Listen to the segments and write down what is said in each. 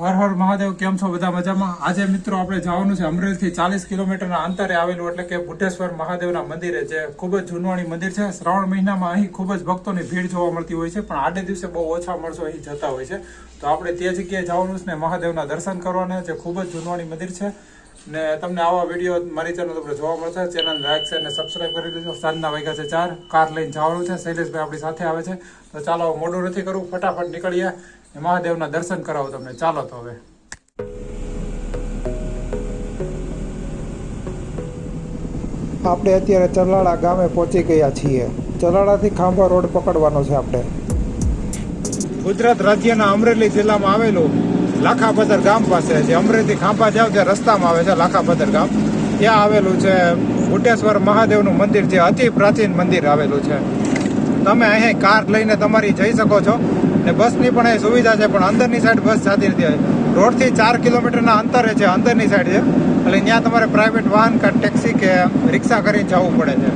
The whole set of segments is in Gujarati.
હર હર મહાદેવ, કેમ છો બધા મજામાં? આજે મિત્રો આપણે જવાનું છે અમરેલીથી ચાલીસ કિલોમીટરના અંતરે આવેલું એટલે કે બુટેશ્વર મહાદેવના મંદિરે, જે ખૂબ જ જૂનવાણી મંદિર છે. શ્રાવણ મહિનામાં અહીં ખૂબ જ ભક્તોની ભીડ જોવા મળતી હોય છે, પણ આડે દિવસે બહુ ઓછા માણસો અહીં જતા હોય છે. તો આપણે તે જગ્યાએ જવાનું છે ને મહાદેવના દર્શન કરવાના, જે ખૂબ જ જૂનવાણી મંદિર છે. ને તમને આવા વીડિયો મારી ચેનલ ઉપર જોવા મળશે. ચેનલ લાઈક છે અને સબસ્ક્રાઈબ કરી દેજો. સાંજના વાગ્યા છે ચાર. કાર લઈને જવાનું છે. શૈલેષભાઈ આપણી સાથે આવે છે. તો ચાલો મોડું નથી કરવું. ફટાફટ નીકળીએ. મહાદેવના દર્શન કરાવો તમને. ચાલો તો હવે. આપણે અત્યારે ચલાળા ગામે પહોંચી ગયા છીએ. ચલાળાથી ખાંભા રોડ પકડવાનો છે આપણે. ગુજરાત રાજ્યના અમરેલી જિલ્લામાં આવેલું લાખાપદર ગામ પાસે જે અમરેલી ખાંભા જાવ ત્યાં રસ્તામાં આવે છે લાખાપદર ગામ ત્યાં આવેલું છે બુટેશ્વર મહાદેવનું મંદિર જે અતિ પ્રાચીન મંદિર આવેલું છે. તમે અહીં કાર લઈને તમારી જઈ શકો છો. ને બસની પણ અહીં સુવિધા છે પણ અંદરની સાઈડ બસ જતી નથી રોડથી ચાર કિલોમીટરના અંતરે છે અંદરની સાઈડ છે. એટલે ત્યાં તમારે પ્રાઇવેટ વાહન કે ટેક્સી કે રિક્ષા કરીને જવું પડે છે.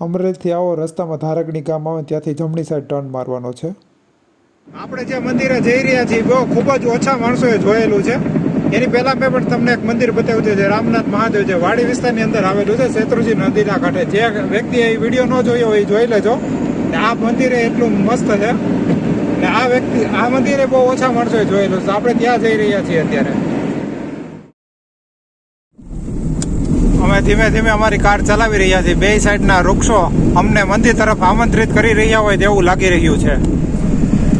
અમરેલીથી આવો રસ્તામાં ધારકની ગામ આવે ત્યાંથી જમણી સાઈડ ટર્ન મારવાનો છે. આપણે જે મંદિરે જઈ રહ્યા છીએ બહુ ખૂબ જ ઓછા માણસોએ જોયેલું છે. એની પહેલા મેં પણ તમને એક મંદિર બતાવ્યું છે જે રામનાથ મહાદેવ છે વાડી વિસ્તારની અંદર આવેલું છે શેત્રુજી નદીના કાંઠે જે વ્યક્તિએ એ વીડિયો ન જોયો હોય એ જોઈ લેજો. ને આ મંદિરે એટલું મસ્ત છે. ને આ વ્યક્તિ, આ મંદિરે બહુ ઓછા માણસોએ જોયેલું છે. આપણે ત્યાં જઈ રહ્યા છીએ અત્યારે. અમે ધીમે ધીમે અમારી કાર ચલાવી રહ્યા છીએ. બે સાઈડના વૃક્ષો અમને મંદિર તરફ આમંત્રિત કરી રહ્યા હોય તેવું લાગી રહ્યું છે.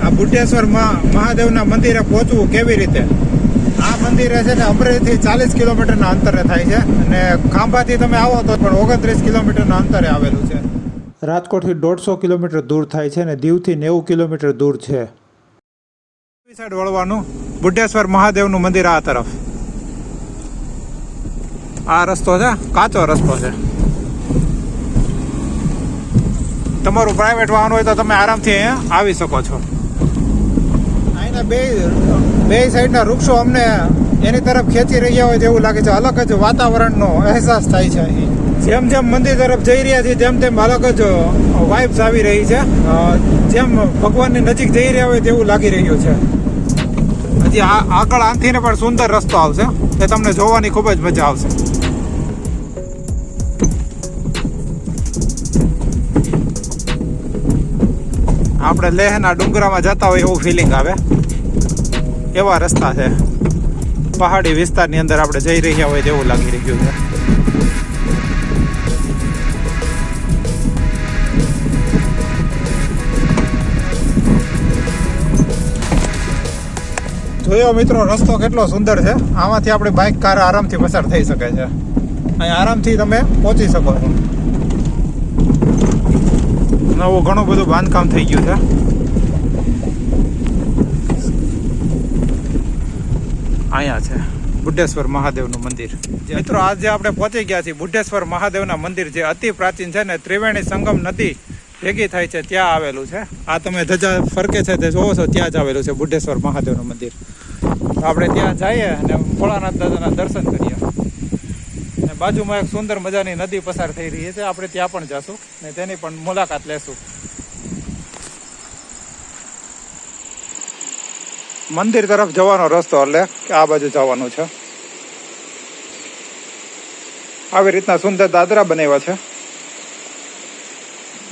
આ બુટેશ્વર મહાદેવના મંદિરે પહોંચવું કેવી રીતે? આ મંદિરે છે ને અમરેલીથી ચાલીસ કિલોમીટરના અંતરે થાય છે. અને ખાંભાથી તમે આવો તો પણ ઓગણત્રીસ કિલોમીટરના અંતરે આવેલું છે. રાજકોટથી દોઢસો કિલોમીટર દૂર થાય છે અને દીવથી નેવું કિલોમીટર દૂર છે. સાઈડ વળવાનું બુઢેશ્વર મહાદેવનું મંદિર આ તરફ. આ રસ્તો છે કાચો રસ્તો છે. તમારું પ્રાઇવેટ વાહન હોય તો તમે આરામથી અહીંયા આવી શકો છો. અહીંના બે બે સાઈડના વૃક્ષો અમને એની તરફ ખેંચી રહ્યા હોય તેવું લાગે છે. અલગ જ વાતાવરણનો અહેસાસ થાય છે અહીં. જેમ જેમ મંદિર તરફ જઈ રહ્યા છીએ તેમ તેમ અલગ જ વાઇબ્સ આવી રહી છે. જેમ ભગવાનની નજીક જઈ રહ્યા હોય તેવું લાગી રહ્યું છે. હજી આગળ આંથીને પણ સુંદર રસ્તો આવશે. તે તમને જોવાની ખૂબ જ મજા આવશે. આપણે લેહના ડુંગરામાં જતા હોય એવું ફિલિંગ આવે. એવા રસ્તા છે. પહાડી વિસ્તારની અંદર આપણે જઈ રહ્યા હોય તેવું લાગી રહ્યું છે. જોયો મિત્રો, રસ્તો કેટલો સુંદર છે. આમાંથી આપણી બાઇક કાર આરામથી પસાર થઈ શકે છે. અહીં આરામથી તમે પહોંચી શકો છો. નવું ઘણું બધું બાંધકામ થઈ ગયું છે. અહીંયા છે બુઢેશ્વર મહાદેવનું મંદિર. મિત્રો, આજે આપણે પહોંચી ગયા છીએ બુઢેશ્વર મહાદેવના મંદિર જે અતિ પ્રાચીન છે ને ત્રિવેણી સંગમ નદી ભેગી થાય છે, ત્યાં આવેલું છે. આ તમે ધજા ફરકે છે તે જોવો છો, ત્યાં જ આવેલું છે બુઢેશ્વર મહાદેવનું મંદિર. આપણે ત્યાં જઈએ અને ભોળાનાથ દાદાના દર્શન કરીએ. અને બાજુમાં એક સુંદર મજાની નદી પસાર થઈ રહી છે. આપણે ત્યાં પણ જશું ને તેની પણ મુલાકાત લેશું. મંદિર તરફ જવાનો રસ્તો એટલે કે આ બાજુ જવાનું છે. આવી રીતના સુંદર દાદરા બનાવ્યા છે.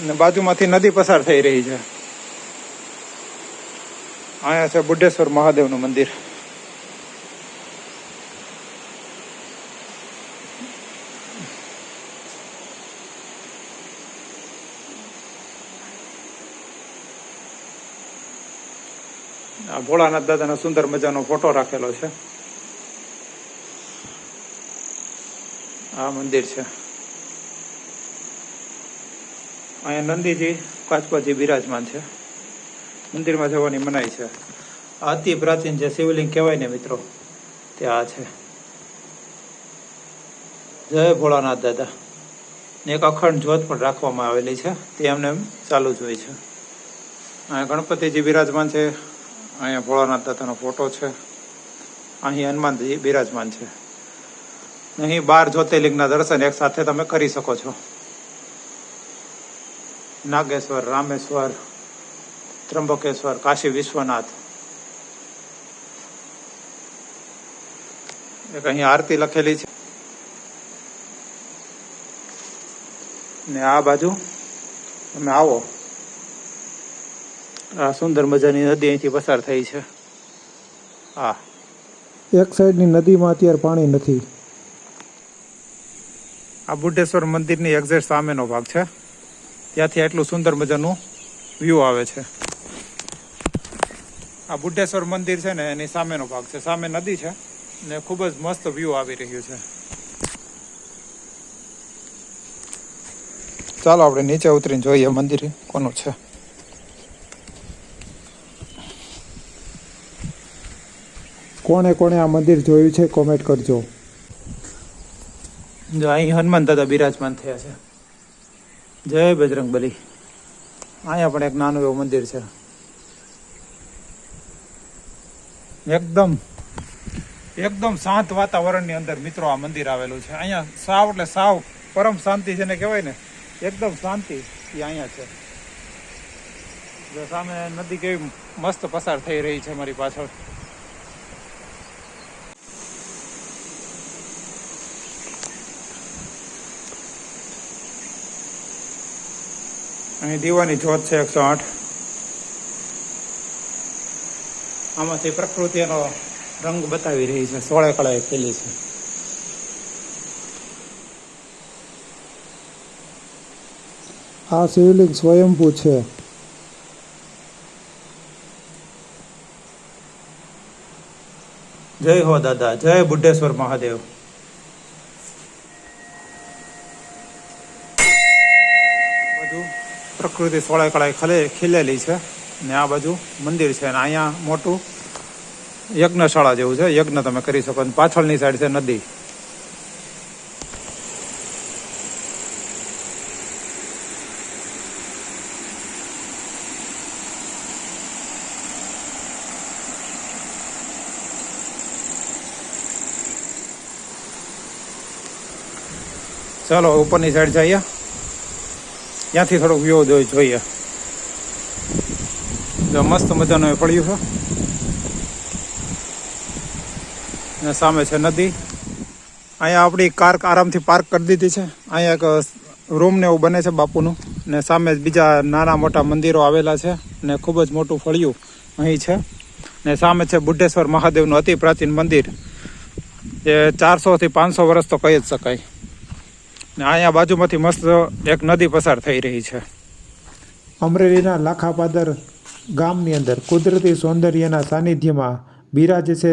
ને બાજુમાંથી નદી પસાર થઈ રહી છે. અહીંયા છે બુઢેશ્વર મહાદેવનું મંદિર. ભોળાનાથ દાદાનો સુંદર મજાનો ફોટો રાખેલો છે. આ મંદિર છે. અહીંયા નંદીજી કાચપાજી બિરાજમાન છે. મંદિરમાં જવાની મનાઈ છે. અતિ પ્રાચીન જે શિવલિંગ કહેવાય ને મિત્રો, તે આ છે. જય ભોળાનાથ દાદા. ને એક અખંડ જ્યોત પણ રાખવામાં આવેલી છે, તે એમને એમ ચાલુ જ હોય છે. ગણપતિજી બિરાજમાન છે. અહીંયા ભોળાનાથ દાદાનો ફોટો છે. અહીં હનુમાનજી બિરાજમાન છે. અહીં બાર જ્યોતિર્લિંગના દર્શન એક સાથે તમે કરી શકો છો. નાગેશ્વર, રામેશ્વર ત્રંબકેશ્વર કાશી વિશ્વનાથ. એક અહીં આરતી લખેલી છે. ને આ બાજુ તમે આવો. આ સુંદર મજાની નદી અહીંથી પસાર થઈ છે. આ. એક સાઈડની નદીમાં અત્યારે પાણી નથી. આ બુઢેશ્વર મંદિરની એક્ઝેક્ટ સામેનો ભાગ છે. ત્યાંથી આટલું સુંદર મજાનું વ્યૂ આવે છે. આ બુઢેશ્વર મંદિર છે ને એની સામેનો ભાગ છે. સામે નદી છે ને ખૂબ જ મસ્ત વ્યૂ આવી રહ્યું છે. ચાલો આપણે નીચે ઉતરીને જોઈએ મંદિર કોનું છે. કોણે કોણે આ મંદિર જોયું છે કોમેન્ટ કરજો. જો અહીં હનુમાન દાદા બિરાજમાન થયા છે. જય બજરંગ બલી. અહીંયા પણ એક નાનું એવું મંદિર છે. એકદમ એકદમ શાંત વાતાવરણની અંદર મિત્રો આ મંદિર આવેલું છે. અહીંયા સાવ, એટલે સાવ પરમ શાંતિ જેને કહેવાય ને, એકદમ શાંતિ એ અહીંયા છે. જો સામે નદી કેવી મસ્ત પસાર થઈ રહી છે મારી પાછળ. અહીં દીવાની જોત છે એકસો આઠ. આમાંથી પ્રકૃતિ એનો રંગ બતાવી રહી છે સોળે કળાએ ખીલી છે. આ શિવલિંગ સ્વયંભૂ છે. જય હો દાદા જય બુઢેશ્વર મહાદેવ બાજુ પ્રકૃતિ સોળે કળાએ ખલે ખીલેલી છે. ને આ બાજુ મંદિર છે ને અહીંયા મોટું યજ્ઞશાળા જેવું છે. યજ્ઞ તમે કરી શકો અને પાછળની સાઈડ છે નદી. ચાલો ઉપરની સાઈડ જઈએ. ત્યાંથી થોડુંક વ્યૂ જોઈ જોઈએ. જો મસ્ત મજાનું એ પડ્યું છે. અને સામે છે નદી. અહીંયા આપણી કાર આરામથી પાર્ક કરી દીધી છે. અહીંયા એક રૂમ ને એવું બને છે બાપુનું. ને સામે બીજા નાના મોટા મંદિરો આવેલા છે. ને ખૂબ જ મોટું ફળિયું અહીં છે. ને સામે છે બુઢેશ્વર મહાદેવનું અતિ પ્રાચીન મંદિર. જે ચારસોથી પાંચસો વર્ષ તો કહી જ શકાય. ને અહીંયા બાજુમાંથી મસ્ત એક નદી પસાર થઈ રહી છે. અમરેલીના લાખાપાદર ગામની અંદર કુદરતી સૌંદર્યના સાનિધ્યમાં બિરાજ છે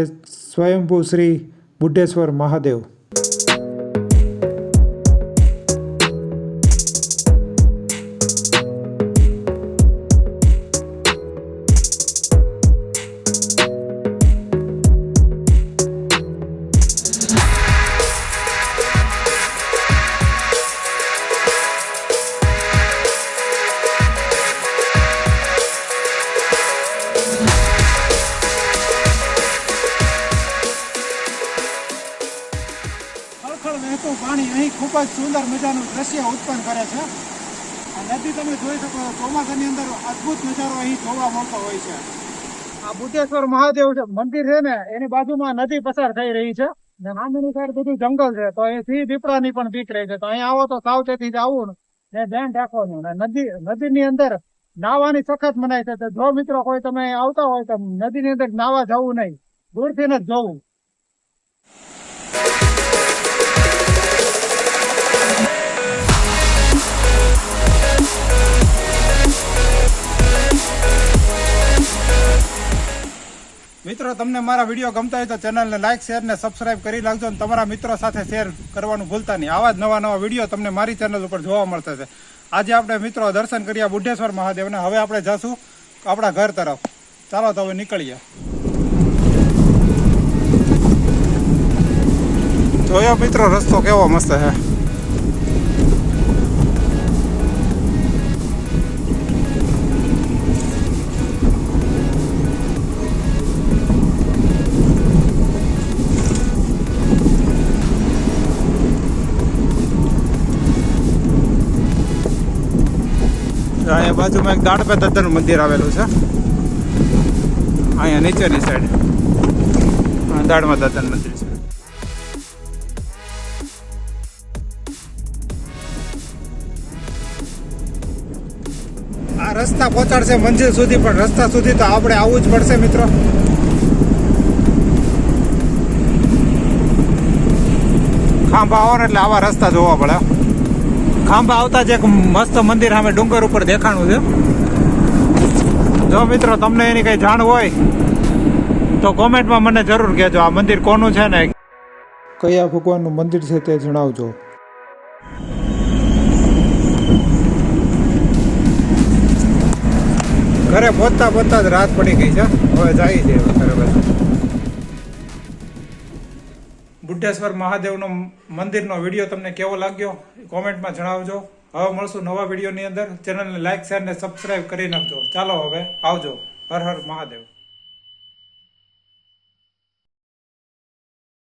સ્વયંભૂ શ્રી બુઢેશ્વર મહાદેવ. ખળખળ વહેતું પાણી અહીં ખૂબ જ સુંદર મજાનું દ્રશ્ય ઉત્પન્ન કરે છે. આ નદી તમે જોઈ શકો છો, ચોમાસાની અંદર અદ્ભુત નજારો અહીં જોવા મળતો હોય છે. આ બુદ્ધેશ્વર મહાદેવ મંદિર છે ને એની બાજુમાં નદી પસાર થઈ રહી છે. ને સામેની સાઈડ બધું જંગલ છે તો અહીંથી દીપડાની પણ બીક રહી છે. તો અહીં આવો તો સાવચેતી જ આવું ને ધ્યાન રાખવાનું. ને નદી નદીની અંદર નાહવાની સખત મનાય છે. તો જો મિત્રો કોઈ તમે આવતા હોય તો નદીની અંદર નાવા જવું નહીં દૂરથી જ જવું. મિત્રો, તમને મારા વીડિયો ગમતા હોય તો ચેનલને લાઇક શેર ને સબસ્ક્રાઇબ કરી નાખજો અને તમારા મિત્રો સાથે શેર કરવાનું ભૂલતા નહીં. આવા જ નવા નવા વીડિયો તમને મારી ચેનલ ઉપર જોવા મળતા છે. આજે આપણે મિત્રો દર્શન કર્યા બુઢેશ્વર મહાદેવને. હવે આપણે જશું આપણા ઘર તરફ. ચાલો તો હવે નીકળીએ. જોયો મિત્રો, રસ્તો કેવો મસ્ત છે. બાજુમાં એક દાડપે દત્તનું મંદિર આવેલું છે. અહીંયા નીચેની સાઈડ દાઢમાં દત્તન મંદિર છે. આ રસ્તા પહોંચાડશે મંજિલ સુધી પણ રસ્તા સુધી તો આપણે આવવું જ પડશે મિત્રો. ખાંભા આવો ને એટલે આવા રસ્તા જોવા પડે ખાંભા આવતા જ એક મસ્ત મંદિર સામે ડુંગર ઉપર દેખાણું છે. જો મિત્રો તમને એની કઈ જાણ હોય તો કોમેન્ટમાં મને જરૂર કહેજો. આ મંદિર કોનું છે ને? કયા ભગવાનનું મંદિર છે તે જણાવજો. ઘરે પહોંચતા પહોંચતા જ રાત પડી ગઈ છે. હવે જાય છે ઘરે બધા. બુઢેશ્વર મહાદેવનો મંદિરનો વીડિયો તમને કેવો લાગ્યો કોમેન્ટમાં જણાવજો. હવે મળશું નવા વિડીયોની અંદર. ચેનલને લાઇક શેર ને સબસ્ક્રાઇબ કરી નાખજો. ચાલો હવે આવજો. હર હર મહાદેવ.